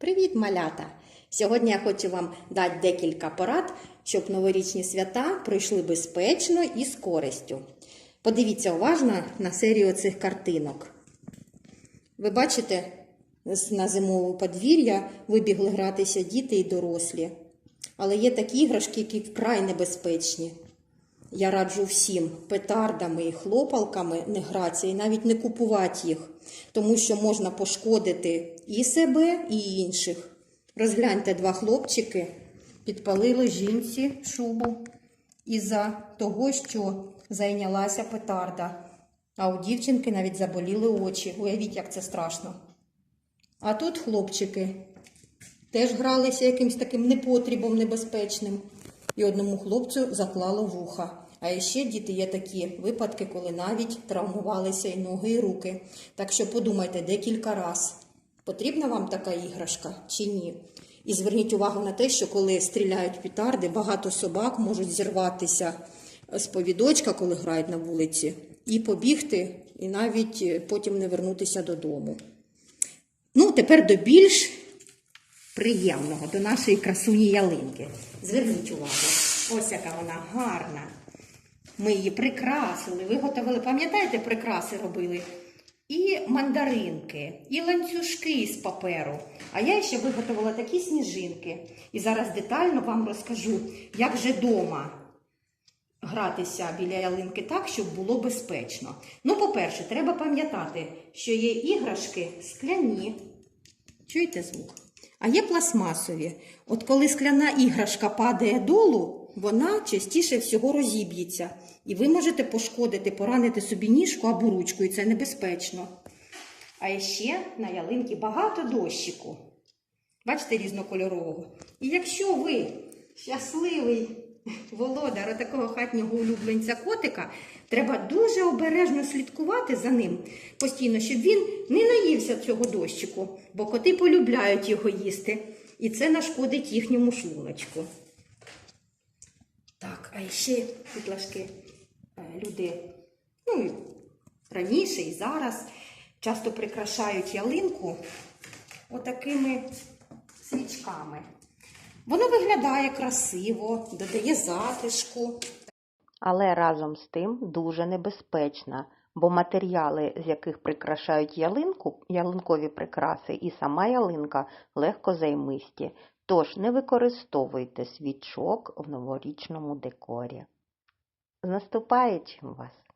Привіт, малята! Сьогодні я хочу вам дати декілька порад, щоб новорічні свята пройшли безпечно і з користю. Подивіться уважно на серію цих картинок. Ви бачите, на зимове подвір'я вибігли гратися діти і дорослі. Але є такі іграшки, які вкрай небезпечні. Я раджу всім петардами і хлопалками не гратися і навіть не купувати їх, тому що можна пошкодити і себе, і інших. Розгляньте, два хлопчики підпалили жінці шубу із-за того, що зайнялася петарда. А у дівчинки навіть заболіли очі. Уявіть, як це страшно. А тут хлопчики теж гралися якимось таким непотрібом небезпечним. І одному хлопцю заклало вуха. А ще діти є такі випадки, коли навіть травмувалися і ноги, і руки. Так що подумайте декілька раз, потрібна вам така іграшка чи ні. І зверніть увагу на те, що коли стріляють пітарди, багато собак можуть зірватися з повідочка, коли грають на вулиці, і побігти, і навіть потім не вернутися додому. Ну, тепер до більш приємного, до нашої красуні ялинки. Зверніть увагу, ось яка вона гарна. Ми її прикрасили, виготовили, пам'ятаєте, прикраси робили? І мандаринки, і ланцюжки з паперу. А я ще виготовила такі сніжинки. І зараз детально вам розкажу, як же дома гратися біля ялинки так, щоб було безпечно. Ну, по-перше, треба пам'ятати, що є іграшки скляні. Чуєте звук? А є пластмасові. От коли скляна іграшка падає долу, вона частіше всього розіб'ється. І ви можете пошкодити, поранити собі ніжку або ручку, і це небезпечно. А ще на ялинці багато дощику. Бачите, різнокольорового. І якщо ви щасливий володар такого хатнього улюбленця котика, треба дуже обережно слідкувати за ним постійно, щоб він не наївся цього дощику, бо коти полюбляють його їсти, і це нашкодить їхньому шлуночку. Так, а ще підлашки е, люди, ну і раніше і зараз часто прикрашають ялинку отакими свічками. Воно виглядає красиво, додає затишку. але разом з тим дуже небезпечна, бо матеріали, з яких прикрашають ялинку, ялинкові прикраси і сама ялинка легко займисті, тож не використовуйте свічок в новорічному декорі. З наступаючим вас!